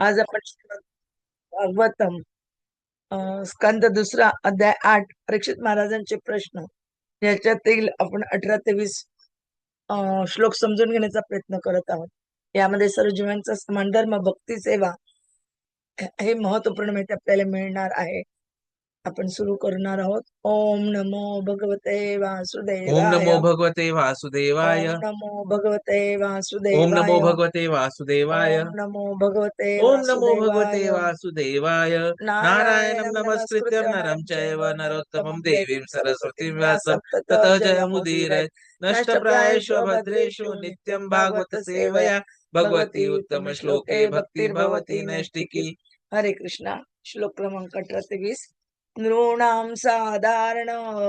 आज आपण भागवतम स्कंद दुसरा अध्याय आठ परीक्षित महाराजांचे प्रश्न. याच्यातील आपण अठरा ते वीस श्लोक समजून घेण्याचा प्रयत्न करत आहोत. यामध्ये सर्व जीवांचा समान धर्म भक्ती सेवा हे महत्त्वपूर्ण माहिती आपल्याला मिळणार आहे. आपण सुरू करणार आहोत. ओम नमो भगवते ओम वासुदेवाय नमो भगवते वासुदेवाय. ओम नमो भगवते ओम वासुदेवाय नमो भगवते वासुदेवाय. ओम नमो भगवते ओम नमो भगवते वासुदेवाय. वासुदेवाय नारायणं नमस्कृत्यं नरं चैव नरोत्तमं देवीं सरस्वतीं व्यासं. ततः जयमुदीरय नष्टप्रायेषु भद्रेषु नित्यं भागवत सेवया. भगवती उत्तम श्लोके भक्तिर्भवती नैष्टिकी हरे कृष्णा. श्लोक क्रमांक अठरा ते वीस. नृणां साधारण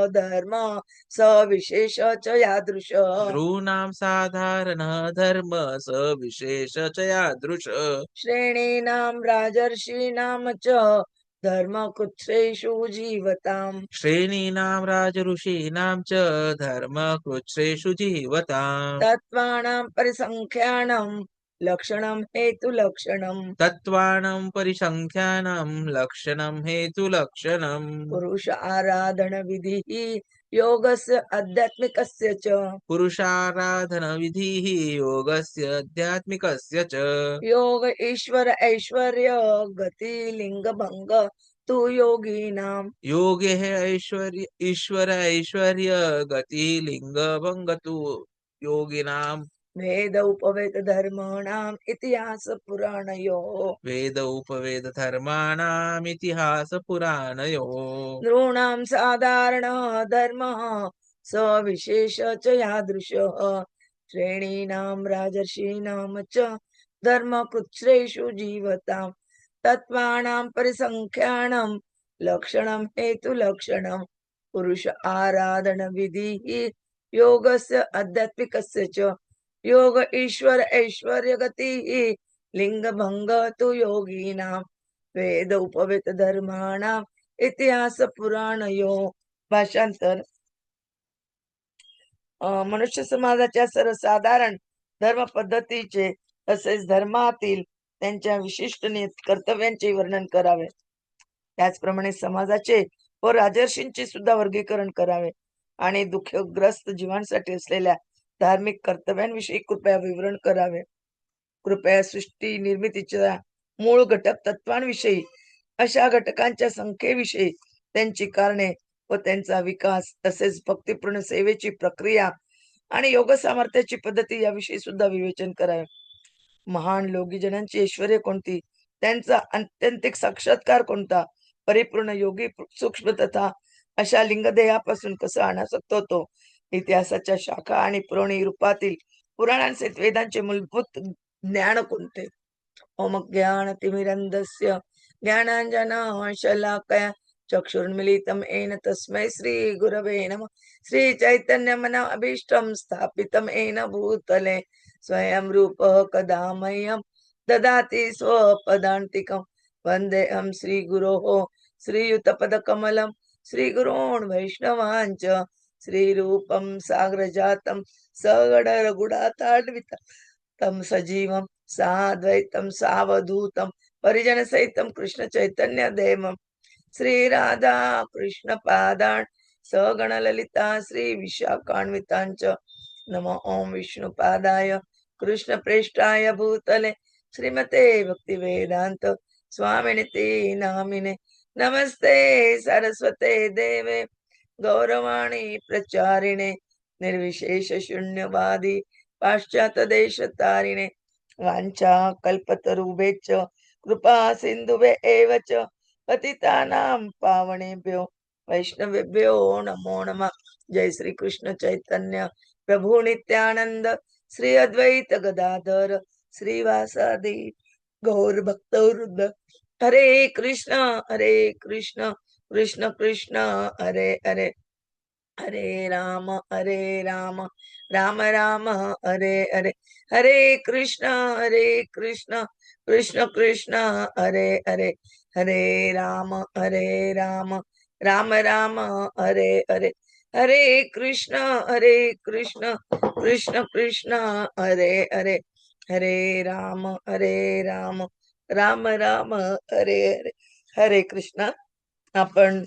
धर्म सविशेष च यादृश। नॄणां साधारणः धर्म स विशेष च यादृश। श्रेणीनां राजर्षीणां च धर्मकृच्छ्रेषु जीवताम्। श्रेणीनां राजऋषीणां च धर्मकृच्छ्रेषु जीवताम्। तत्त्वानां परिसङ्ख्यानं लक्षणं हेतुलक्षणम् तत्त्वानं परिसङ्ख्यानं लक्षणं हेतुलक्षणम् पुरुष आराधन विधिः योगस्य आध्यात्मिकस्य च। पुरुषाराधनविधिः योगस्य आध्यात्मिकस्य च। योग ईश्वर ऐश्वर्य गति लिंगभंग तु योगीनां। योगे ऐश्वर्य ईश्वर ऐश्वर्य गति लिङ्गभङ्गतु योगिनां। भेद उपवेद धर्माणाम् इतिहास पुराणयोः वेद उपवेद धर्माणाम् इतिहास पुराणयोः नॄणां साधारणः धर्मः स विशेष च यादृशः। श्रेणीनां राजर्षीणां च धर्मकृच्छ्रेषु जीवताम्। तत्त्वानां परिसङ्ख्यानं लक्षणं हेतुलक्षणं पुरुष आराधन विधिः योगस्य आध्यात्मिकस्य च योग ईश्वर ऐश्वर्य गती गतिः लिंगभंग तु योगीनां वेद उपवेद धर्माणां इतिहास पुराण यो भाषांतर. अं, मनुष्य समाजाच्या सर्वसाधारण धर्म पद्धतीचे तसेच धर्मातील त्यांच्या विशिष्ट कर्तव्यांचे वर्णन करावे. त्याचप्रमाणे समाजाचे व राजर्षींचे सुद्धा वर्गीकरण करावे. आणि दुःखग्रस्त जीवांसाठी असलेल्या धार्मिक कर्तव्यांविषयी कृपया विवरण करावे. कृपया सृष्टी निर्मितीच्या मूळ घटक तत्वांविषयी अशा घटकांच्या संख्येविषयी त्यांची कारणे व त्यांचा विकास तसेच भक्तिपूर्ण सेवेची प्रक्रिया आणि योग सामर्थ्याची पद्धती याविषयी सुद्धा विवेचन करावे. महान लोगीजनांची ऐश्वर्य कोणती? त्यांचा अत्यंतिक साक्षात्कार कोणता? परिपूर्ण योगी सूक्ष्म तथा अशा लिंगदेहापासून कसा अनासक्त होतो? इतिहासाच्या शाखा आणि पुराणी रूपातील पुराणांचे वेदांचे मूलभूत ज्ञान कोणते? ओम ज्ञान तिमिरंदस्य ज्ञानांजना शलाकया चक्षुर्मिलितम एन तस्मै श्री गुरवे नम। श्री चैतन्य मन अभीष्टं स्थापितम एन भूतले स्वयं रूप कदा मह्यं ददाति श्रीयुत पद श्रीगुरोः श्री गुरोण वैष्णवांच श्रीरूपं साग्रजातं सगडरगुडाताड्वित तं सजीवं साद्वैतं सावधूतं परिजनसहितं कृष्णचैतन्यदेवं श्रीराधा कृष्णपादान् सगणललिता श्रीविशाखान्विताञ्च नमो ॐ विष्णुपादाय कृष्णप्रेष्ठाय भूतले श्रीमते भक्तिवेदान्त स्वामिनिति नामिने नमस्ते सरस्वते देवे। गौरवाणी प्रचारिणे निर्विशेष शून्यवादी पाश्चात देश तारिणे वाञ्छा कल्पतरुभेच्च कृपा सिन्धुवे एव च पतितानां पावणेभ्यो वैष्णवेभ्यो नमो नमः जय श्री कृष्ण चैतन्य प्रभु नित्यानंद श्री अद्वैत गदाधर श्रीवासादि गौर भक्त वृद्ध हरे कृष्ण हरे कृष्ण कृष्ण कृष्ण हरे हरे हरे राम हरे राम राम राम हरे हरे हरे कृष्ण हरे कृष्ण कृष्ण कृष्ण हरे हरे हरे राम हरे राम राम राम हरे हरे हरे कृष्ण हरे कृष्ण कृष्ण कृष्ण हरे हरे हरे राम हरे राम राम राम हरे हरे हरे कृष्ण। आपण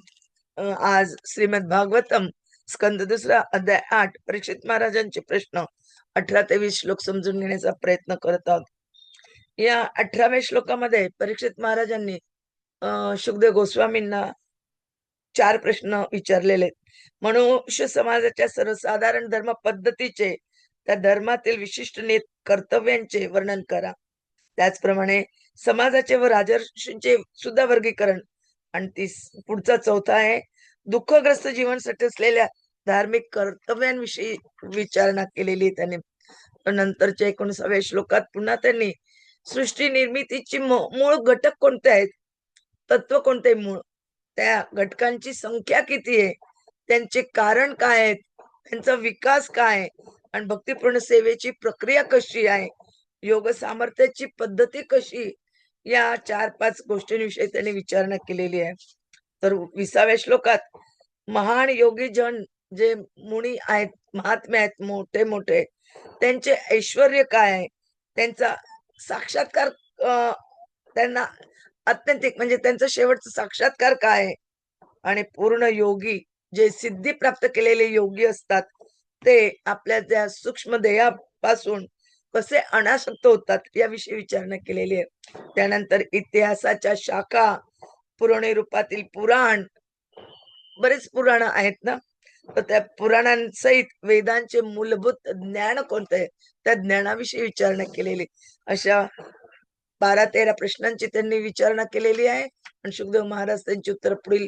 आज श्रीमद भागवतम स्कंद दुसरा अध्याय आठ परीक्षित महाराजांचे प्रश्न अठरा ते वीस श्लोक समजून घेण्याचा प्रयत्न करत आहोत या अठराव्या श्लोकामध्ये परीक्षित महाराजांनी अ, शुकदेव गोस्वामींना चार प्रश्न विचारलेले आहेत. मनुष्य समाजाच्या सर्वसाधारण धर्म पद्धतीचे त्या धर्मातील विशिष्ट नेत कर्तव्यांचे वर्णन करा त्याचप्रमाणे समाजाचे व राजर्षींचे सुद्धा वर्गीकरण आणि तीस पुढचा चौथा आहे दुःखग्रस्त जीवनसाठी असलेल्या धार्मिक कर्तव्यांविषयी विचारणा केलेली आहे त्यांनी. नंतरच्या एकोणीसाव्या श्लोकात पुन्हा त्यांनी सृष्टी निर्मितीची मूळ घटक कोणते आहेत? तत्व कोणते मूळ? त्या घटकांची संख्या किती आहे? त्यांचे कारण काय आहेत? त्यांचा विकास काय आहे? आणि भक्तिपूर्ण सेवेची प्रक्रिया कशी आहे? योग सामर्थ्याची पद्धती कशी या चार पाच गोष्टींविषयी त्यांनी विचारणा केलेली आहे. तर विसाव्या श्लोकात महान योगी जन जे मुनी आहेत महात्मे आहेत मोठे मोठे त्यांचे ऐश्वर काय आहे? त्यांचा साक्षात्कार अं, त्यांना अत्यंतिक म्हणजे त्यांचा शेवटचा साक्षात्कार काय आहे? आणि पूर्ण योगी जे सिद्धी प्राप्त केलेले योगी असतात ते आपल्या त्या सूक्ष्म देहापासून कसे अनासक्त होतात याविषयी विचारणा केलेली आहे. त्यानंतर इतिहासाच्या शाखा पुराणी रूपातील पुराण बरेच पुराण आहेत ना? तर त्या पुराणांसहित वेदांचे मूलभूत ज्ञान कोणते त्या ज्ञानाविषयी विचारणा केलेली. अशा बारा तेरा प्रश्नांची त्यांनी विचारणा केलेली आहे आणि सुखदेव महाराज त्यांची उत्तर पुढील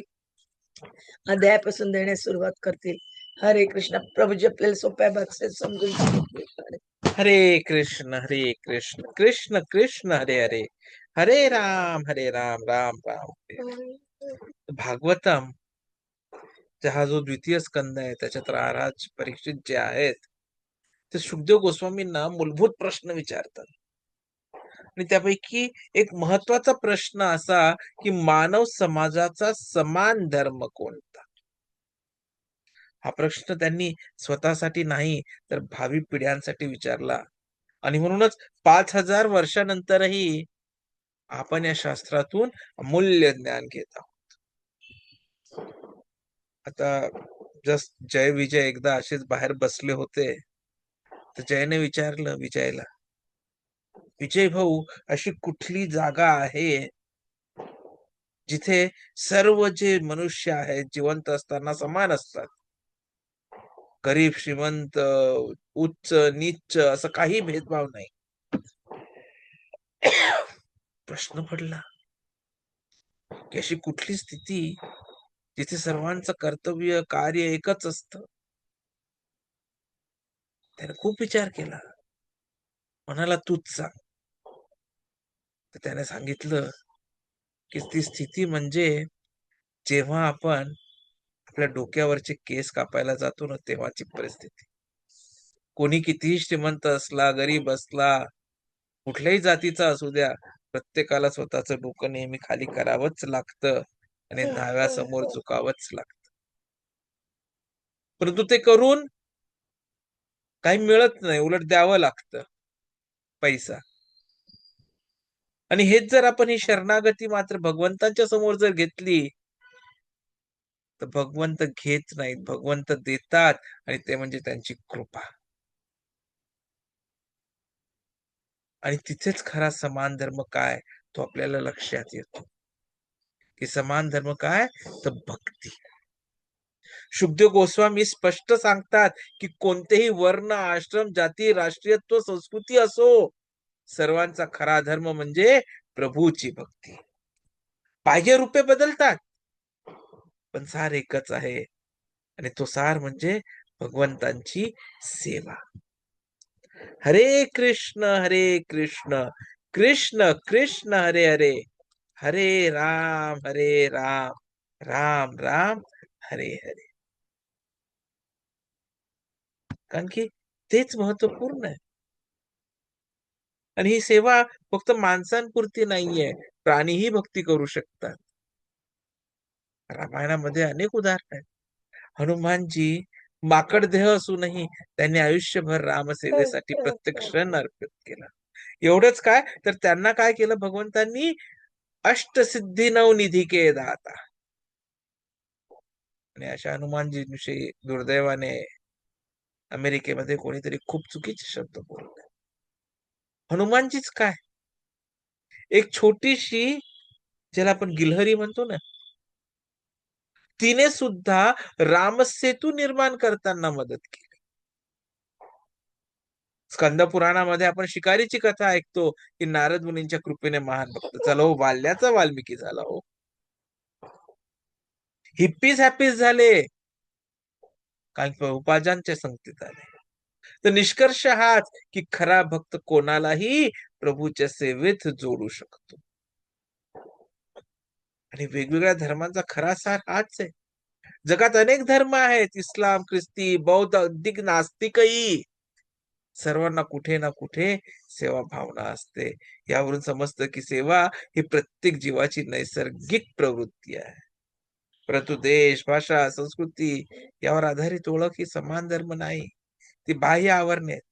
अध्यायापासून देण्यास सुरुवात करतील. हरे कृष्ण प्रभूजी आपल्याला सोप्या भाषेत समजून हरे कृष्ण हरे कृष्ण कृष्ण कृष्ण हरे हरे। हरे राम हरे राम राम राम। हरे भागवतम हा जो द्वितीय स्कंद आहे त्याच्यात महाराज परीक्षित जे आहेत ते सुखदेव गोस्वामींना मूलभूत प्रश्न विचारतात. आणि त्यापैकी एक महत्त्वाचा प्रश्न असा की मानव समाजाचा समान धर्म कोणता हा प्रश्न त्यांनी स्वतःसाठी नाही तर भावी पिढ्यांसाठी विचारला. आणि म्हणूनच पाच हजार वर्षानंतरही आपण या शास्त्रातून अमूल्य ज्ञान घेत आहोत. आता जस्ट जय विजय एकदा असेच बाहेर बसले होते तर जयने विचारलं विजयला विजय भाऊ अशी कुठली जागा आहे जिथे सर्व जे मनुष्य आहेत जिवंत असताना समान असतात? गरीब श्रीमंत उच्च नीच असं काही भेदभाव नाही. प्रश्न पडला की अशी कुठली स्थिती जिथे सर्वांचं कर्तव्य कार्य एकच असत? त्याने खूप विचार केला. म्हणाला तूच सांग. तर त्याने सांगितलं की ती स्थिती म्हणजे जेव्हा आपण आपल्या डोक्यावरचे केस कापायला जातो ना तेव्हाची परिस्थिती. कोणी कितीही श्रीमंत असला गरीब असला कुठल्याही जातीचा असू द्या प्रत्येकाला स्वतःच डोकं नेहमी खाली करावंच लागतं आणि दहाव्यासमोर झुकावंच लागतं. परंतु ते करून काही मिळत नाही उलट द्यावं लागतं पैसा. आणि हेच जर आपण ही शरणागती मात्र भगवंतांच्या समोर जर घेतली तर भगवंत घेत नाहीत भगवंत देतात आणि ते म्हणजे त्यांची कृपा. आणि तिथेच खरा समान धर्म काय? तो आपल्याला लक्षात येतो. की समान धर्म काय? तर भक्ती. शुभदेव गोस्वामी स्पष्ट सांगतात की कोणतेही वर्ण आश्रम जाती राष्ट्रीयत्व संस्कृती असो सर्वांचा खरा धर्म म्हणजे प्रभूची भक्ती. बाह्य रूपे बदलतात. पण सार एकच आहे. आणि तो सार म्हणजे भगवंतांची सेवा. हरे कृष्ण हरे कृष्ण कृष्ण कृष्ण हरे हरे. हरे राम हरे राम राम राम हरे हरे. कारण की तेच महत्त्वपूर्ण आहे. आणि ही सेवा फक्त माणसांपुरती नाहीये. प्राणीही भक्ती करू शकतात. रामायणामध्ये अनेक उदाहरण आहेत. हनुमानजी माकड देह असूनही त्यांनी आयुष्यभर रामसेवेसाठी प्रत्येक क्षण अर्पित केला एवढंच काय? तर त्यांना काय केलं? भगवंतांनी अष्टसिद्धी नवनिधी के दाता. आणि अशा हनुमानजीविषयी दुर्दैवाने अमेरिकेमध्ये कोणीतरी खूप चुकीचे शब्द बोलले. हनुमानजीच काय? एक छोटीशी ज्याला आपण गिलहरी म्हणतो ना तिने सुद्धा रामसेतू निर्माण करताना मदत केली. स्कंद पुराणामध्ये आपण शिकारीची कथा ऐकतो की नारद मुनींच्या कृपेने महान भक्त. चला हो वाल्मिकी झाला हो. हिप्पीस हॅपीच झाले. कारण उपाजांच्या संगतीत आले. तर निष्कर्ष हाच की खरा भक्त कोणालाही प्रभूच्या सेवेत जोडू शकतो. आणि वेगवेगळ्या धर्मांचा खरा सार हाच आहे. जगात अनेक धर्म आहेत इस्लाम ख्रिस्ती बौद्ध अधिक नास्तिकही. सर्वांना कुठे ना कुठे सेवा भावना असते. यावरून समजतं की सेवा ही प्रत्येक जीवाची नैसर्गिक प्रवृत्ती आहे. परंतु देश भाषा संस्कृती यावर आधारित ओळख ही समान धर्म नाही. ती बाह्य आवरणे आहेत.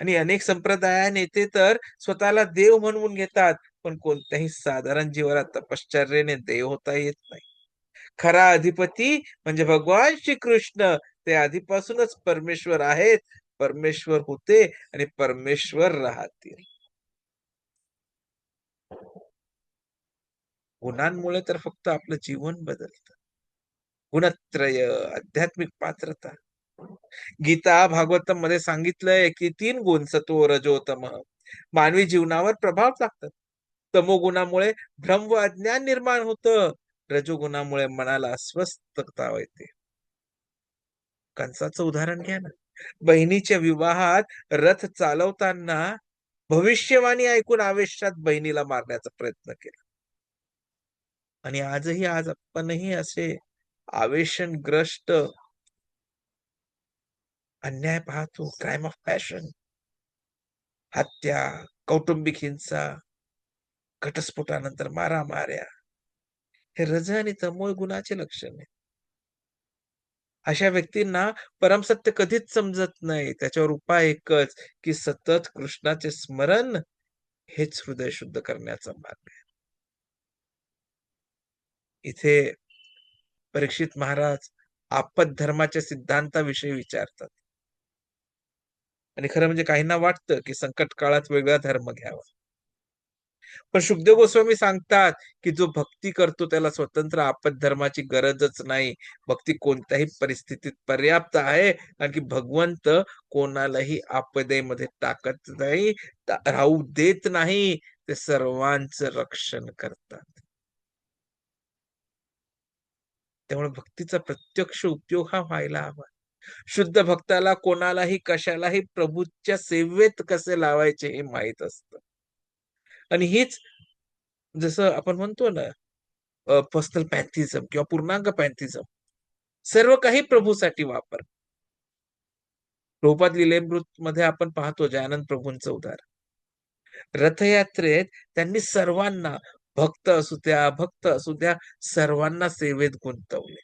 आणि अनेक संप्रदाय नेते तर स्वतःला देव म्हणवून घेतात. पण कोणत्याही साधारण जीवाला तपश्चर्याने देव होता येत नाही. खरा अधिपती म्हणजे भगवान श्रीकृष्ण. ते आधीपासूनच परमेश्वर आहेत. परमेश्वर होते आणि परमेश्वर राहतील. गुणांमुळे तर फक्त आपलं जीवन बदलतं. गुणत्रय आध्यात्मिक पात्रता. गीता भागवतममध्ये सांगितलंय की तीन गुण सत्व रजोतम. मानवी जीवनावर प्रभाव टाकतात. तमोगुणामुळे भ्रम व अज्ञान निर्माण होतं. रजोगुणामुळे मनाला अस्वस्थता येते. कंसाचं उदाहरण घ्या ना. बहिणीच्या विवाहात रथ चालवताना भविष्यवाणी ऐकून आवेशात बहिणीला मारण्याचा प्रयत्न केला. आणि आजही आज आपणही असे आवेशनग्रस्त अन्याय पाहतो. क्राईम ऑफ पॅशन हत्या कौटुंबिक हिंसा घटस्फोटानंतर मारा माऱ्या हे रज आणि तमोय गुणाचे लक्षण आहे अशा व्यक्तींना परमसत्य कधीच समजत नाही. त्याच्यावर उपाय एकच की सतत कृष्णाचे स्मरण हेच हृदय शुद्ध करण्याचा मार्ग आहे. इथे परीक्षित महाराज आपत धर्माच्या सिद्धांताविषयी विचारतात. आणि खरं म्हणजे काहींना वाटतं की संकट काळात वेगळा धर्म घ्यावा. पण शुभदेव गोस्वामी सांगतात की जो भक्ती करतो त्याला स्वतंत्र आपत धर्माची गरजच नाही. भक्ती कोणत्याही परिस्थितीत पर्याप्त आहे. कारण की भगवंत कोणालाही आपदेमध्ये टाकत नाही राहू देत नाही. ते सर्वांचं रक्षण करतात. त्यामुळे भक्तीचा प्रत्यक्ष उपयोग हा व्हायला हवा. शुद्ध भक्ताला कोणालाही कशालाही प्रभूच्या सेवेत कसे लावायचे हे माहीत असतं. आणि हीच जसं आपण म्हणतो ना पर्सनल पॅन्थिझम किंवा पूर्णांग पॅन्थिझम सर्व काही प्रभूसाठी वापर. प्रभुपाद लिलेमृत मध्ये आपण पाहतो जयानंद प्रभूंचं उदाहरण. रथयात्रेत त्यांनी सर्वांना भक्त असू द्या भक्त असू द्या सर्वांना सेवेत गुंतवले.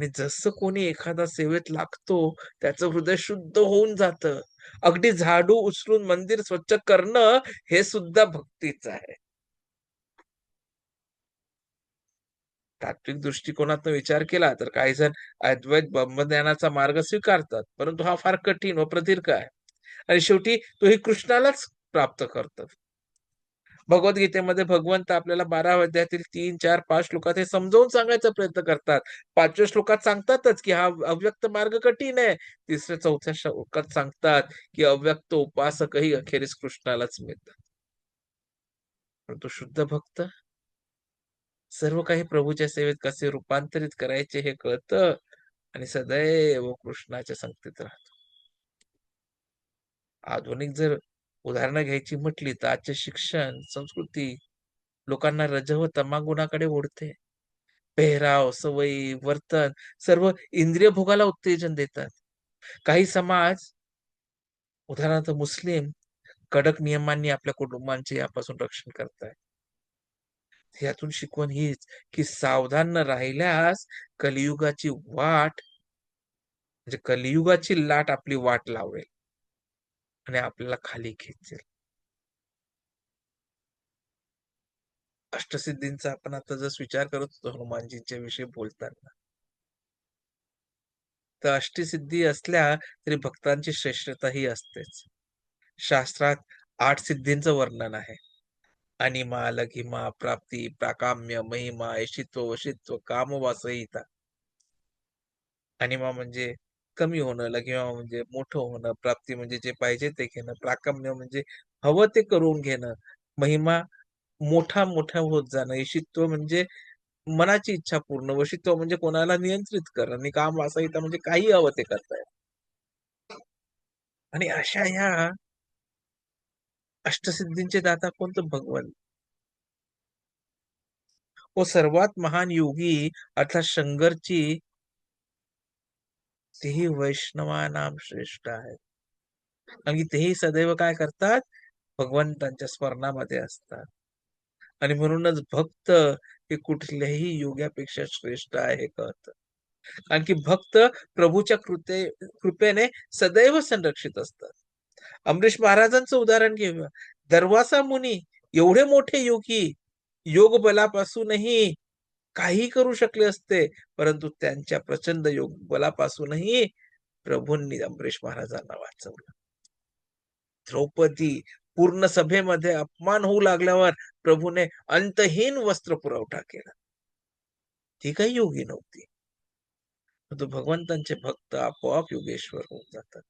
आणि जसं कोणी एखादा सेवेत लागतो त्याचं हृदय शुद्ध होऊन जातं. अगदी झाडू उचलून मंदिर स्वच्छ करणं हे सुद्धा भक्तीच आहे. तात्विक दृष्टिकोनातून विचार केला तर काही जण अद्वैत ब्रह्मज्ञानाचा मार्ग स्वीकारतात परंतु हा फार कठीण व प्रदीर्घ आहे. आणि शेवटी तोही कृष्णालाच प्राप्त करतात. भगवद्गीतेमध्ये भगवंत आपल्याला बारा अध्यायातील तीन चार पाच श्लोकात हे समजावून सांगायचा प्रयत्न करतात. पाचव्या श्लोकात सांगतातच की हा अव्यक्त मार्ग कठीण आहे. तिसऱ्या चौथ्या श्लोकात सांगतात की अव्यक्त उपासकही अखेरीस कृष्णालाच मिळतात. परंतु शुद्ध भक्त? सर्व काही प्रभूच्या सेवेत कसे रूपांतरित करायचे हे कळतं आणि सदैव कृष्णाच्या संगतीत राहतो. आधुनिक जर उदाहरणं घ्यायची म्हटली तर आजचे शिक्षण संस्कृती लोकांना रज व तमागुणाकडे ओढते. पेहराव सवयी वर्तन सर्व इंद्रिय भोगाला उत्तेजन देतात. काही समाज उदाहरणार्थ मुस्लिम कडक नियमांनी आपल्या कुटुंबांचे यापासून रक्षण करतायत. यातून शिकवण हीच की सावधान न राहिल्यास कलियुगाची वाट म्हणजे कलियुगाची लाट आपली वाट लावेल. आणि आपल्याला खाली खेचेल अष्टसिद्धींचा आपण आता जस विचार करत होतो हनुमानजींच्या विषयी बोलताना. तर अष्टसिद्धी असल्या तरी भक्तांची श्रेष्ठता ही असतेच. शास्त्रात आठ सिद्धींचं वर्णन आहे. अनिमा लघिमा प्राप्ती प्राकाम्य महिमा ऐशित्व वशित्व कामवासहिता. अनिमा म्हणजे कमी होणं किंवा म्हणजे मोठं होणं प्राप्ती म्हणजे जे पाहिजे ते घेणं प्राकम्य म्हणजे हवं ते करून घेणं महिमा मोठा मोठा होत जाणं ईशित्व म्हणजे मनाची इच्छा पूर्ण वशित्व म्हणजे कोणाला नियंत्रित करणं आणि काम वासहिता म्हणजे काही हवं ते करताय आणि अशा ह्या अष्टसिद्धींचे दाता कोणतं भगवान. व सर्वात महान योगी अर्थात शंकरची तेही वैष्णवा नाम श्रेष्ठ आहे. आणि तेही सदैव काय करतात? भगवंतांच्या स्मरणामध्ये असतात. आणि म्हणूनच भक्त हे कुठल्याही योग्यापेक्षा श्रेष्ठ आहे कळत कळतं. कारण की भक्त प्रभूच्या कृते कृपेने सदैव संरक्षित असतात. अमरीश महाराजांचं उदाहरण घेऊया. दरवासा मुनी एवढे मोठे योगी योग बलापासूनही काही करू शकले असते परंतु त्यांच्या प्रचंड योग बलापासूनही प्रभूंनी अमरीश महाराजांना वाचवलं. द्रौपदी पूर्ण सभेमध्ये अपमान होऊ लागल्यावर प्रभूने अंतहीन वस्त्र पुरवठा केला. ती काही योगी नव्हती. परंतु भगवंतांचे भक्त आपोआप योगेश्वर होऊन जातात.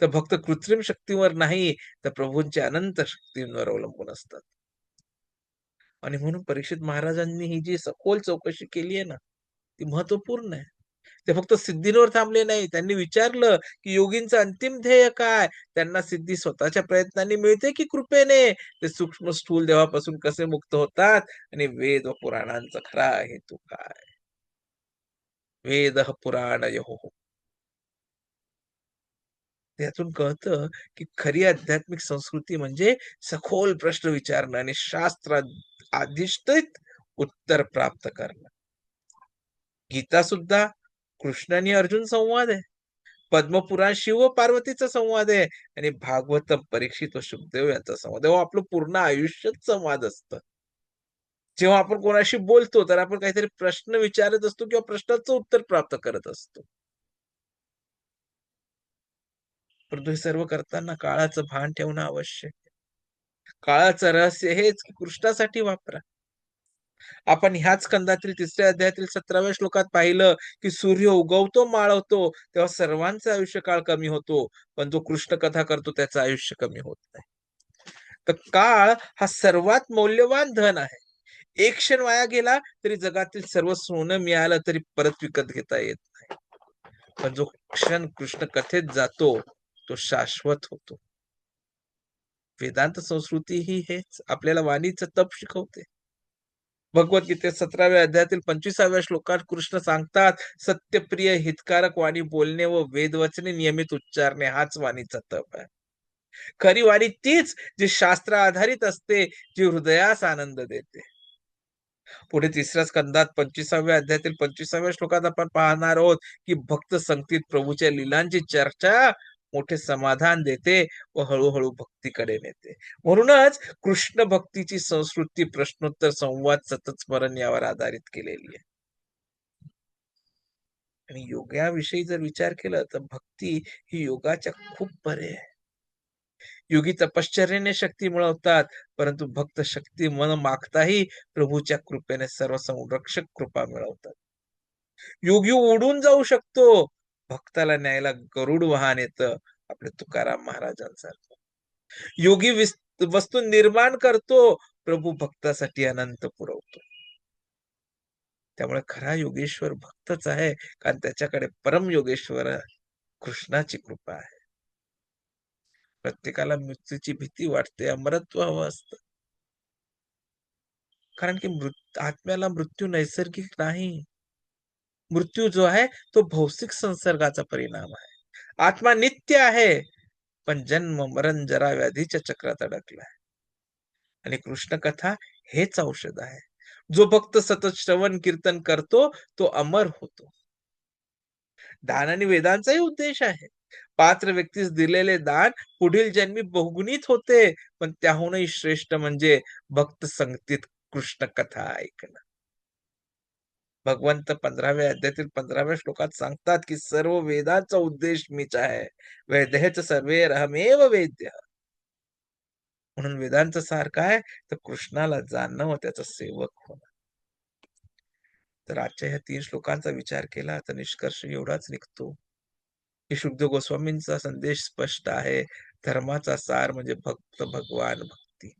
तर भक्त कृत्रिम शक्तीवर नाही तर प्रभूंच्या अनंत शक्तींवर अवलंबून असतात. आणि म्हणून परीक्षित महाराजांनी ही जी सखोल चौकशी केली आहे ना ती महत्त्वपूर्ण आहे. ते फक्त सिद्धींवर थांबले नाही. त्यांनी विचारलं की योगींचं अंतिम ध्येय काय? त्यांना सिद्धी स्वतःच्या प्रयत्नांनी मिळते की कृपेने? ते सूक्ष्म स्थूल देवापासून कसे मुक्त होतात? आणि वेद व पुराणांचा खरा हेतू काय? वेद पुराण यहो. त्यातून कळतं की खरी आध्यात्मिक संस्कृती म्हणजे सखोल प्रश्न विचारणं आणि शास्त्रात अधिष्ठित उत्तर प्राप्त करणं गीता सुद्धा कृष्ण आणि अर्जुन संवाद आहे. पद्मपुराण शिव पार्वतीचा संवाद आहे आणि भागवत परीक्षित व शुभदेव यांचा संवाद आहे. हो, आपलं पूर्ण आयुष्यच संवाद असतं. जेव्हा आपण कोणाशी बोलतो तर आपण काहीतरी प्रश्न विचारत असतो किंवा प्रश्नाचं उत्तर प्राप्त करत असतो. परंतु हे सर्व करताना काळाचं भान ठेवणं आवश्यक आहे. काळाचं रहस्य हेच की कृष्णासाठी वापरा. आपण ह्याच कंदातील तिसऱ्या अध्यायातील सतराव्या श्लोकात पाहिलं की सूर्य उगवतो माळवतो तेव्हा सर्वांचा आयुष्य काळ कमी होतो पण जो कृष्ण कथा करतो त्याचं आयुष्य कमी होत नाही. तर काळ हा सर्वात मौल्यवान धन आहे. एक क्षण वाया गेला तरी जगातील सर्व सोनं मिळालं तरी परत विकत घेता येत नाही. पण जो क्षण कृष्ण कथेत जातो तो शाश्वत होतो. वेदांत संस्कृती ही हेच. आपल्याला वाणीचं तप शिकवते. भगवद्गीतेत सतराव्या अध्यायातील पंचवीसाव्या श्लोकात कृष्ण सांगतात सत्यप्रिय हितकारक वाणी बोलणे व वेदवचने नियमित उच्चारणे हाच वाणीचा तप आहे. खरी वाणी तीच जी शास्त्र आधारित असते जी हृदयास आनंद देते. पुढे तिसऱ्या स्कंदात पंचवीसाव्या अध्यायातील पंचवीसाव्या श्लोकात आपण पाहणार आहोत की भक्त संगतीत प्रभूच्या लिलांची चर्चा मोठे समाधान देते व हळूहळू भक्तीकडे नेते. म्हणूनच कृष्ण भक्तीची संस्कृती प्रश्नोत्तर संवाद सतत स्मरण यावर आधारित केलेली आहे. आणि योगाविषयी जर विचार केला तर भक्ती ही योगाच्या खूप परे आहे. योगी तपश्चर्याने शक्ती मिळवतात परंतु भक्त शक्ती मन मागताही प्रभूच्या कृपेने सर्व संरक्षक कृपा मिळवतात. योगी ओढून जाऊ शकतो भक्ताला न्यायला गरुड वाहन येतं आपले तुकाराम महाराजांसारखं. योगी वस्तू निर्माण करतो प्रभू भक्तासाठी अनंत पुरवतो. त्यामुळे खरा योगेश्वर भक्तच आहे कारण त्याच्याकडे परम योगेश्वर कृष्णाची कृपा आहे. प्रत्येकाला मृत्यूची भीती वाटते अमरत्व हवं असतं. कारण की मृत आत्म्याला मृत्यू नैसर्गिक नाही. मृत्यू जो आहे तो भौतिक संसर्गाचा परिणाम आहे. आत्मा नित्य आहे पण जन्म मरण जरा व्याधीच्या चक्रात अडकलाय. आणि कृष्ण कथा हेच औषध आहे. जो भक्त सतत श्रवण कीर्तन करतो तो अमर होतो. दान आणि वेदांचाही उद्देश आहे. पात्र व्यक्तीस दिलेले दान पुढील जन्मी बहुगुणित होते पण त्याहूनही श्रेष्ठ म्हणजे भक्त संगतीत कृष्ण कथा ऐकणं. भगवंत पंधराव्या अध्यायातील पंधराव्या श्लोकात सांगतात की सर्व वेदांचा उद्देश मीच आहे. वैद्यच सर्वे रहमेव वेद्य. म्हणून वेदांचं सार काय? तर कृष्णाला जाणणं व त्याचा सेवक होणं. तर आजच्या ह्या तीन श्लोकांचा विचार केला तर निष्कर्ष एवढाच निघतो की शुद्ध गोस्वामींचा संदेश स्पष्ट आहे. धर्माचा सार म्हणजे भक्त भगवान भक्ती.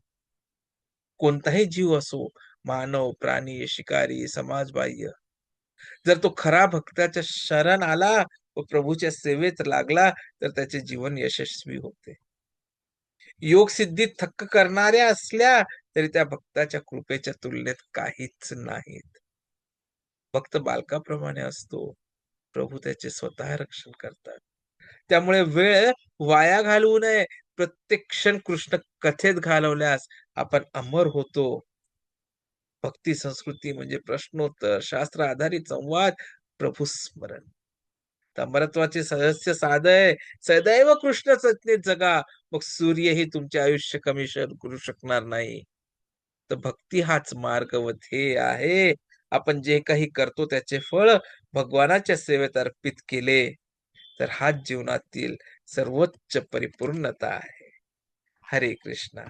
कोणताही जीव असो मानव प्राणी शिकारी समाजबाह्य. जर तो खरा भक्ताच्या शरण आला व प्रभूच्या सेवेत लागला तर त्याचे जीवन यशस्वी होते. योग सिद्धीत थक्क करणाऱ्या असल्या तरी त्या भक्ताच्या कृपेच्या तुलनेत काहीच नाहीत. भक्त बालकाप्रमाणे असतो. प्रभू त्याचे स्वतः रक्षण करतात. त्यामुळे वेळ वाया घालवू नये. प्रत्येक क्षण कृष्ण कथेत घालवल्यास आपण अमर होतो. भक्ती संस्कृती म्हणजे प्रश्नोत्तर शास्त्र आधारित संवाद प्रभू स्मरण. तर अमरत्वाचे सदस्य साधय सदैव कृष्ण सज्ञेत जगा. मग सूर्यही तुमचे आयुष्य कमी करू शकणार नाही. तर भक्ती हाच मार्ग व ध्येय आहे. आपण जे काही करतो त्याचे फळ भगवानाच्या सेवेत अर्पित केले. तर हाच जीवनातील सर्वोच्च परिपूर्णता आहे. हरे कृष्णा.